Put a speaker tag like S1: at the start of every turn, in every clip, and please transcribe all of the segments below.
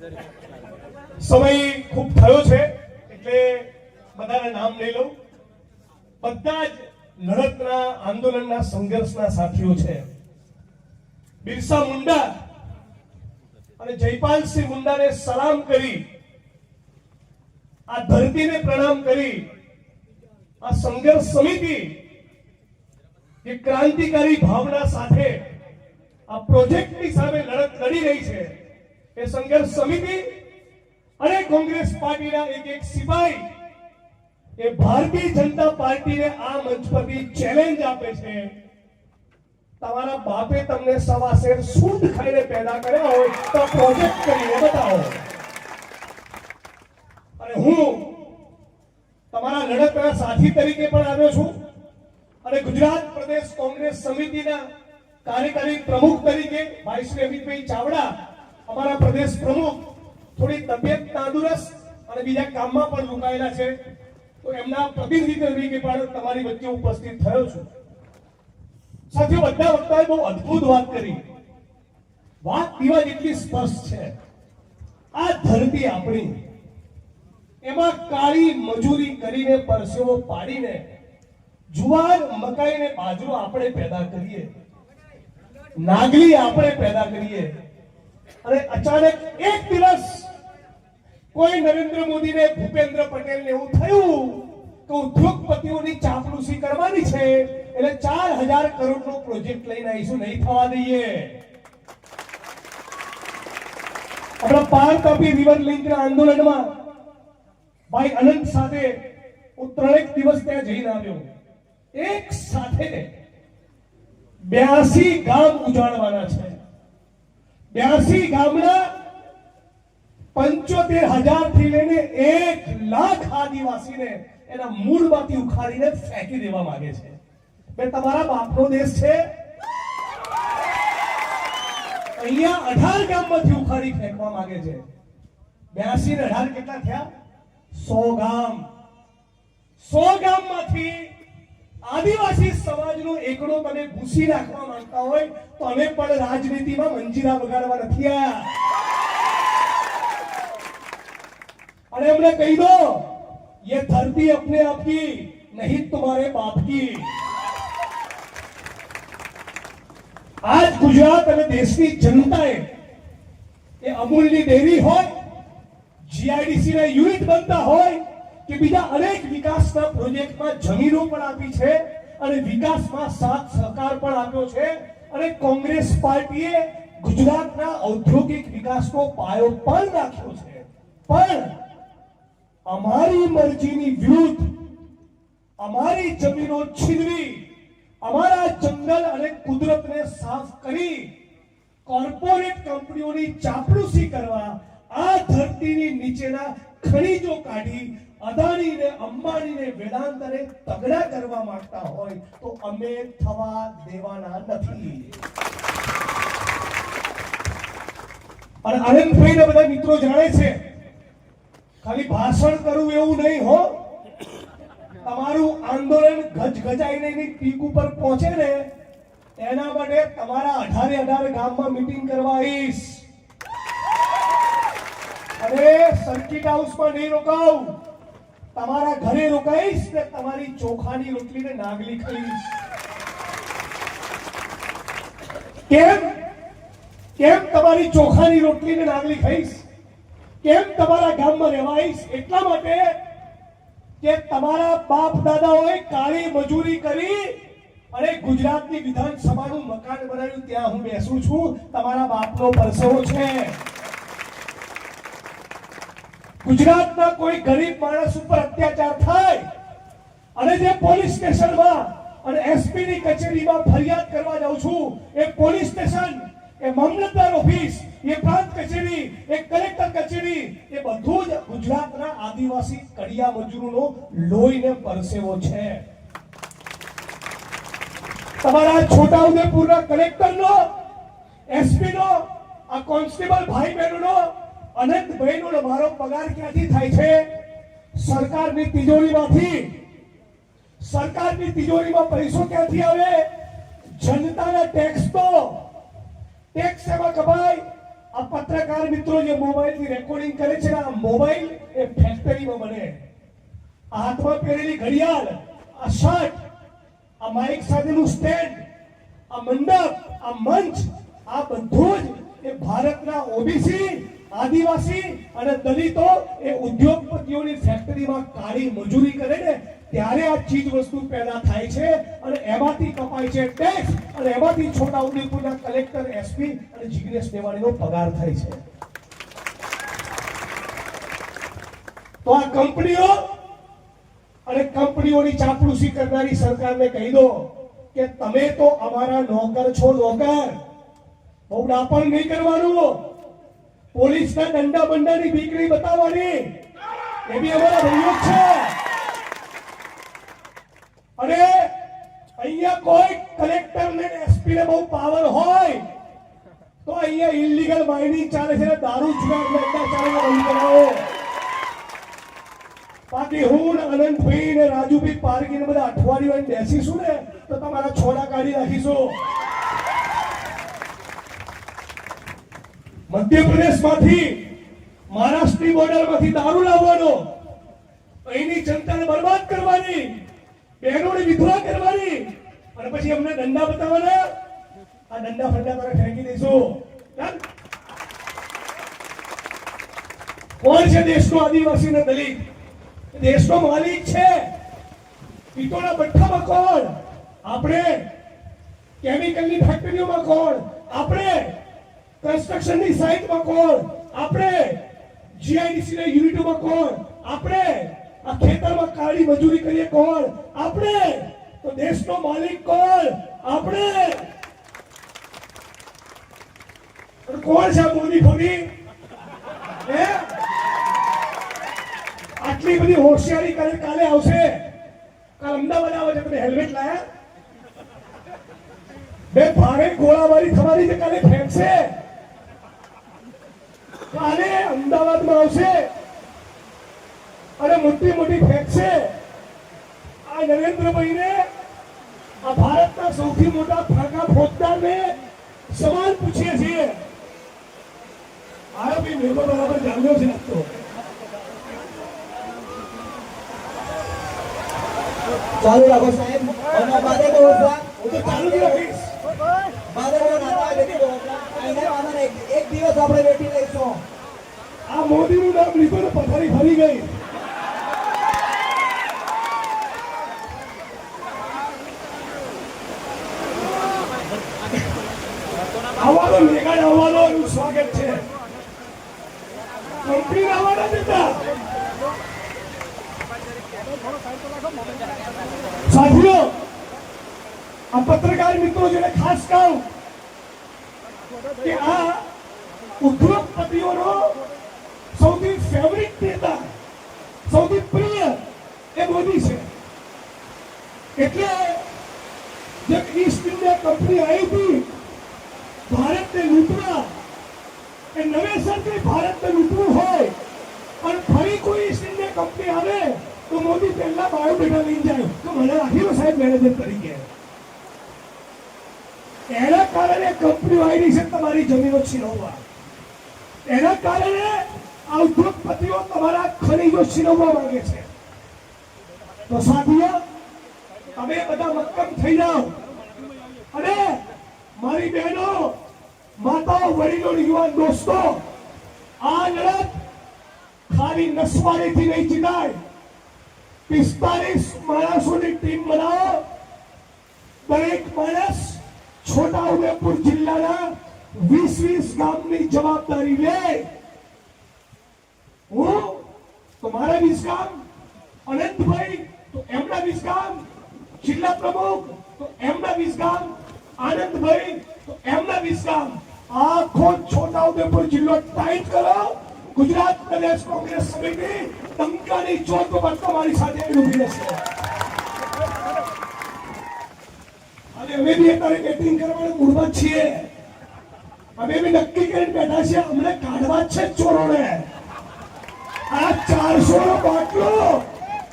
S1: સમય ખૂબ થયો છે, એટલે બધાના નામ લઈ લઉં. બધા જ લડતના આંદોલનના સંઘર્ષના સાથીઓ છે. બિરસા મુંડા અને જયપાલસિંહ મુંડાને સલામ કરી, આ ધરતીને પ્રણામ કરી, આ સંઘર્ષ સમિતિ જે ક્રાંતિકારી ભાવના સાથે આ પ્રોજેક્ટની સામે લડત લડી રહી છે. એ સંઘર્ષ સમિતિ અને કોંગ્રેસ પાર્ટીના એક એક સિપાહી એ ભારતીય જનતા પાર્ટીને આ મંચ પરથી ચેલેન્જ આપે છે. તમારા બાપે તમને સવા શેર શુદ્ધ ખાઈને પેદા કર્યા હોય તો પ્રોજેક્ટ કરીને બતાવો. અને હું તમારા લડતના સાથી તરીકે પણ આવ્યો છું અને ગુજરાત પ્રદેશ કોંગ્રેસ સમિતિના કાર્યકારી પ્રમુખ તરીકે ભાઈ શ્રી અમિતભાઈ ચાવડા અમારા પ્રદેશ પ્રમુખ થોડી તબિયત તંદુરસ્ત અને બીજા કામમાં પણ રોકાયેલા છે. તો એમના પ્રતિનિધિ તરીકે પણ તમારી વચ્ચે ઉપસ્થિત થયો છું. સાથીઓ બધા વક્તાએ બહુ અદ્ભુત વાત કરી. વાત દીવા જેટલી સ્પષ્ટ છે. આ ધરતી આપણી. એમાં કાળી મજૂરી કરીને પરસેવો પાડીને જુવાર મકાઈ ને બાજરો આપણે પેદા કરીએ. નાગલી આપણે પેદા કરીએ. અને અચાનક એક દિવસ કોઈ નરેન્દ્ર મોદી ને ભૂપેન્દ્ર પટેલ ને એવું થયું કે ઉદ્યોગપતિઓની ચાપલુસી કરવાની છે, એટલે ચાર હજાર કરોડ નો પ્રોજેક્ટ લઈને આવીશું, નહીં થવા દઈએ. આપણા પાર તાપી રિવર લિંક ના આંદોલનમાં ભાઈ અનંત સાથે હું ત્રણેક દિવસ ત્યાં જઈને આવ્યો. એક સાથે બ્યાસી ગામ ઉજાડવાના છે. બ્યાસી ગામના પંચોતેર હજારથી લઈને એક લાખ આદિવાસીને એના મૂળમાંથી ઉખાડીને ફેંકી દેવા માંગે છે. બે, તમારા બાપનો દેશ છે. અહીંયા અઢાર ગામમાંથી ઉખાડી ફેંકવા માંગે છે. બ્યાસી ને અઢાર કેટલા થયા? સો ગામ. સો ગામમાંથી આદિવાસી સમાજનો એકડો તમે ભૂસી નાખવા માંગતા હોય તો અમે પણ રાજનીતિમાં મંજીરા વગાડવા નથી આયા અને અમને કહી દો ये धरती अपने आप की नहीं तुम्हारे बाप की આજ ગુજરાત અને દેશની જનતાએ એ અમૂલની ડેરી હોય જીઆઈડીસી ના યુનિટ બનતા હોય કે બીજા અનેક વિકાસના પ્રોજેક્ટમાં જમીનો પણ આપી છે અને વિકાસમાં સાથ સહકાર પણ આપ્યો છે અને કોંગ્રેસ પાર્ટીએ ગુજરાતના ઔદ્યોગિક વિકાસનો પાયો પણ નાખ્યો છે. પણ અમારી મરજીની વિરુદ્ધ અમારી જમીનો છીનવી, અમારા જંગલ અને કુદરતને સાફ કરી કોર્પોરેટ કંપનીઓની ચાપલૂસી કરવા, આ ધરતીની નીચેના ખનીજો કાઢી અદાણીને, અંબાણીને વેદાંતને તગડા કરવા માંગતા હોય તો અમે થવા દેવાના નથી. અને આનંદભાઈ ને બધા મિત્રો જાણે છે, ખાલી ભાષણ કરવું એવું નહીં હો. તમારું આંદોલન ગજગજાઈને એની પીક ઉપર પહોંચે ને, એના માટે તમારા અઢારે અઢાર ગામમાં મીટિંગ કરવા આવીશ. અને સર્કિટ હાઉસમાં નહીં રોકાવ. તમારા ઘરે રોકાઈશ ને તમારી ચોખાની રોટલી ને નાગલી ખાઈશ. કેમ? કેમ તમારી ચોખાની રોટલી ને નાગલી ખાઈશ? કેમ તમારા ગામમાં રહેવાઈશ? એટલા માટે કે તમારા બાપ દાદાઓએ કાળી મજૂરી કરી અને ગુજરાતની વિધાનસભાનું મકાન બનાવ્યું. ત્યાં હું બેસું છું. તમારા બાપનો પરસેવો છે. ગુજરાતના કોઈ ગરીબ માણસ ઉપર અત્યાચાર થાય, અને જે પોલીસ સ્ટેશનમાં અને એસપી ની કચેરીમાં ફરિયાદ કરવા જાઉં છું, એ પોલીસ સ્ટેશન, એ મામલતદાર ઓફિસ, એ પ્રાંત કચેરી, એ કલેક્ટર કચેરી, એ બધું જ ગુજરાતના આદિવાસી કડિયા મજૂરોનો લોહીને પરસેવો છે. તમારા છોટા ઉદેપુરના કલેક્ટરનો એસપી નો આ કોન્સ્ટેબલ ભાઈ બહેનોનો અનંતભાઈનો ને મારો પગાર ક્યાંથી થાય છે? સરકારની તિજોરીમાંથી. સરકારની તિજોરીમાં પૈસો ક્યાંથી આવે? જનતાના ટેક્સ તો. ટેક્સ એમાં કપાય? આ પત્રકાર મિત્રો જે મોબાઈલથી રેકોર્ડિંગ કરે છે આ મોબાઈલ એ ફેક્ટરીમાં બને આ હાથમાં પહેરેલી ઘડિયાળ, આ શર્ટ આ માઇક સાથેનું સ્ટેન્ડ આ મંડપ, આ મંચ, આ બધું જ એ ભારતના ઓબીસી આદિવાસી અને દલિતો એ ઉદ્યોગપતિઓની ફેક્ટરીમાં કાળી મજૂરી કરે ને, ત્યારે આ ચીજ વસ્તુ પેદા થાય છે અને એમાંથી કપાય છે ટેક્સ અને એમાંથી છોટા ઉદેપુરના કલેક્ટર એસપી અને જિગ્નેશ મેવાણીનો પગાર થાય છે. તો આ કંપનીઓ અને કંપનીઓની ચાપલુસી કરનારી સરકારને કહી દો કે તમે તો અમારા નોકર છો, નોકર. બહુ ડાપણ નહીં કરવાનું. પોલીસના દંડા બંડાની દીકરી બતાવવાની. એ બી અમારા ભાઈઓ છે. અને અહીંયા કોઈ કલેક્ટર ને એસપી ને બહુ પાવર હોય, તો અહીંયા ઇલીગલ માઇનિંગ ચાલે છે દારૂ જુગાર ધંધા ચાલે છે બંધ કરાવો બાકી હું ને અનંતભાઈ ને રાજુભાઈ પારકી ને બધા અઠવાડિયું બેસીશું ને, તો તમારા છોડા કાઢી નાખીશું. મધ્યપ્રદેશમાંથી મહારાષ્ટ્રની બોર્ડરમાંથી દારૂ લાવવાનો. અહીંની જનતાને બરબાદ કરવાની બહેનોને વિધવા કરવાની. અને પછી અમને દંડા બતાવવાના. આ દંડા ફંડા તારે ફેંકી દઈશું. કોણ છે દેશનો આદિવાસી ને દલિત? દેશનો માલિક છે. ઈટોના ભઠ્ઠામાં કોણ? આપણે કેમિકલની ફેક્ટરીઓમાં કોણ? આપણે કન્સ્ટ્રક્શનની સાઇટમાં કોણ? આપણે જીઆઈડીસી ના યુનિટોમાં કોણ? આપણે આ ખેતરમાં કાળી મજૂરી કરીએ કોણ? આપણે તો દેશનો માલિક કોણ? આપણે કોણ છે મોદી ફોની હે? આટલી બધી હોશિયારી કરે કાલે આવશે. કાલ અમદાવાદ આવે છે, તમે હેલ્મેટ લાયા? બે ભારે ગોળાબારી થવાની જે કાલે ફેંકશે. કાલે અમદાવાદમાં આવશે. અને મોટી મોટી ફેંકશે. આ નરેન્દ્રભાઈને આ ભારતના સૌથી મોટા ફાંકા ફોજદારને સવાલ પૂછીએ છીએ. આયો બી મેં બરાબર જાણ્યો છે તો.
S2: ચાલુ રાખો સાહેબ. અને
S1: હું તો ચાલુ જ રાખીશ.
S2: બેટી. એક દિવસ આપણે બેટી લઈશું.
S1: મોદીનું નામ લીધું ને પથારી ફરી ગઈ. આવવાનો મેઘાડ આવવાનો સ્વાગત છે. કંપની આવવાના દેતા સાથીઓ, આ પત્રકાર મિત્રો, જેને ખાસ કહું કે આ ઉદ્યોગપતિઓનો ફેવરિટ નેતા સૌથી પ્રિય એ મોદી છે એટલે જે ઈસ્ટ ઇન્ડિયા કંપની આવી હતી ભારતને લૂંટવા એ નવેસરથી ભારતને લૂંટવું હોય. પણ ફરી કોઈ ઈસ્ટ ઇન્ડિયા કંપની આવે, તો મોદી પહેલા બાયોડેટા લઈને જાય. તો મને રાખી લો સાહેબ મેનેજર તરીકે. એના કારણે કંપનીઓ આવી છે તમારી જમીનો છીનવવા. એના કારણે આ ઉદ્યોગપતિઓ તમારા ખનીજો છીનવવા માંગે છે. તો સાથીઓ, તમે બધા મક્કમ થઈ જાઓ. અને મારી બહેનો, માતાઓ, વડીલો, યુવાન દોસ્તો, આ લડત ખાલી નસવાડીથી નહીં જીતાય પિસ્તાલીસ માણસોની ટીમ બનાવો. દરેક માણસ છોટા ઉદેપુર જિલ્લાના વીસ વીસ ગામની જવાબદારી લે. તો મારા વીસ અનંતભાઈ, તો એમના વીસ જિલ્લા પ્રમુખ, તો એમના વીસ આનંદભાઈ, તો એમના વીસ આખો છોટા ઉદેપુર જિલ્લો ટાઈટ કરો. ગુજરાત પ્રદેશ કોંગ્રેસ સમિતિ ટંકાની ચોટ પર તમારી સાથે ડૂબી રહેશે. અને અમે બી અત્યારે બેટિંગ કરવાના મૂળમાં છીએ. અમે બી નક્કી કરીને બેઠા છીએ, અમને કાઢવા છે ચારસો નો બાટલો.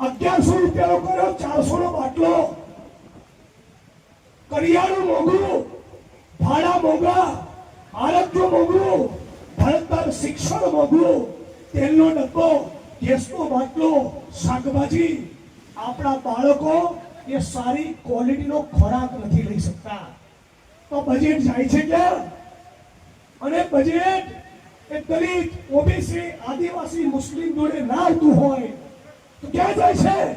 S1: અગિયારસો રૂપિયાનો કર્યો, ચારસો નો બાટલો. કરિયાણું મોંઘું, ભાડા મોંઘા, આરોગ્ય મોંઘું, ભણતર, શિક્ષણ મોંઘું. તેલનો ડબ્બો, ગેસનો બાટલો, શાકભાજી. આપણા બાળકો એ સારી ક્વોલિટીનો ખોરાક નથી લઈ શકતા. તો બજેટ જાય છે ક્યાં? અને બજેટ દલિત, ઓબીસી, આદિવાસી, મુસ્લિમ જોડે ના આવતું હોય, તો ક્યાં જાય છે?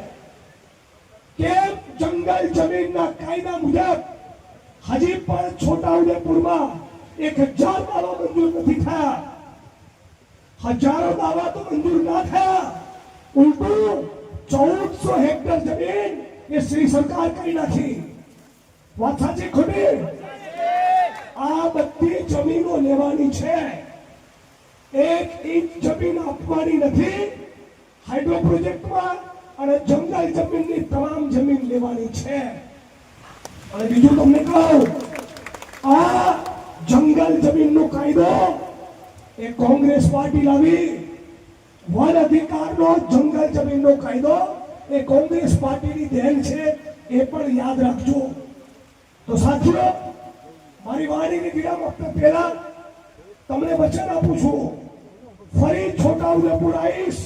S1: કે જંગલ જમીનના કાયદા મુજબ હજી પણ છોટાઉદેપુરમાં એક હજાર દાવા મંજૂર નથી થયા? હજારો દાવા તો મંજૂર ના થયા. ઉલટું ચૌદસો હેક્ટર જમીન એ શ્રી સરકાર કરી નાખી. વાત સાચી ખોટી? આ બધી જમીનો લેવાની છે. એક ઇંચ જમીન આપવાની નથી. હાઇડ્રો પ્રોજેક્ટમાં અને જંગલ જમીનની તમામ જમીન લેવાની છે. અને બીજું તમને કહું, આ જંગલ જમીનનો કાયદો એ કોંગ્રેસ પાર્ટી લાવી. વન અધિકારનો જંગલ જમીનનો કાયદો એ કોંગ્રેસ પાર્ટીની દેન છે એ પણ યાદ રાખજો. તો સાથીઓ, મારી વાણીની વિરામ આપતા પહેલા તમને વચન આપું છું. ફરી છોટાઉદેપુર આવીશ.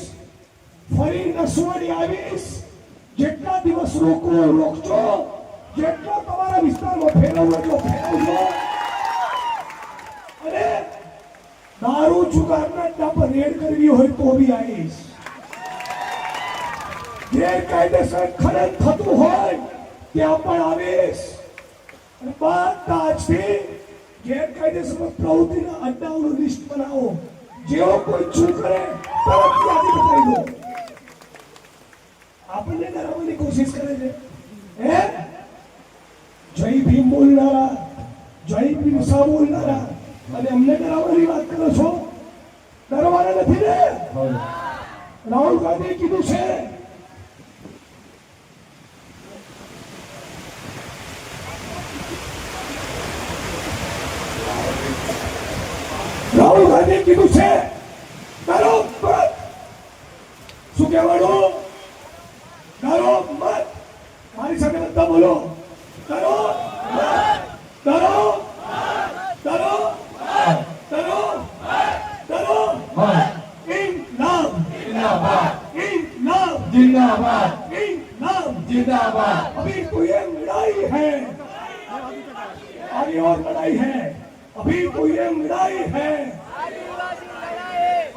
S1: ફરી નસવાડી આવીશ. જેટલા દિવસ રોકવો રોકજો. જેટલો તમારા વિસ્તારમાં ફેરવવો એટલો ફેરવજો અને દારૂ જુગારના અડ્ડા પર રેડ કરવી હોય તો બી આવીશ. ગેરકાયદેસર ખનન થતું હોય, ત્યાં પણ આવીશ. અને બધા આજથી ગેરકાયદેસર પ્રવૃત્તિના અડ્ડાઓનું લિસ્ટ બનાવો. જેવો કોઈ શું કરે તરત યાદી બતાવી દો આપણને ડરાવવાની કોશિશ કરે છે. હે? જય ભીમ બોલનારા જય ભીમ સા બોલનારા અને અમને ડરાવવાની વાત કરો છો? ડરવાના નથી ને? રાહુલ ગાંધીએ કીધું છે રાહુલ ગાંધીએ કીધું છે ડરો મત શું કહેવાનું ડરો મત મારી સાથે બધા બોલો ડરો મત ડરો ડરો ડરો ડરો ઇન્કલાબ ઇન્કલાબ
S3: जिंदाबाद
S1: इनकलाब
S3: जिंदाबाद
S1: अभी तो ये लड़ाई है आगे और लड़ाई है अभी तो ये लड़ाई है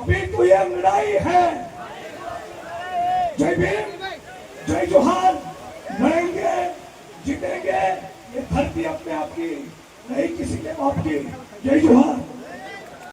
S1: अभी तो ये लड़ाई है। जय भीम, जय जोहार। लड़ेंगे जीतेंगे। ये धरती अपने आप की, नहीं किसी के बाप की। जय जोहार।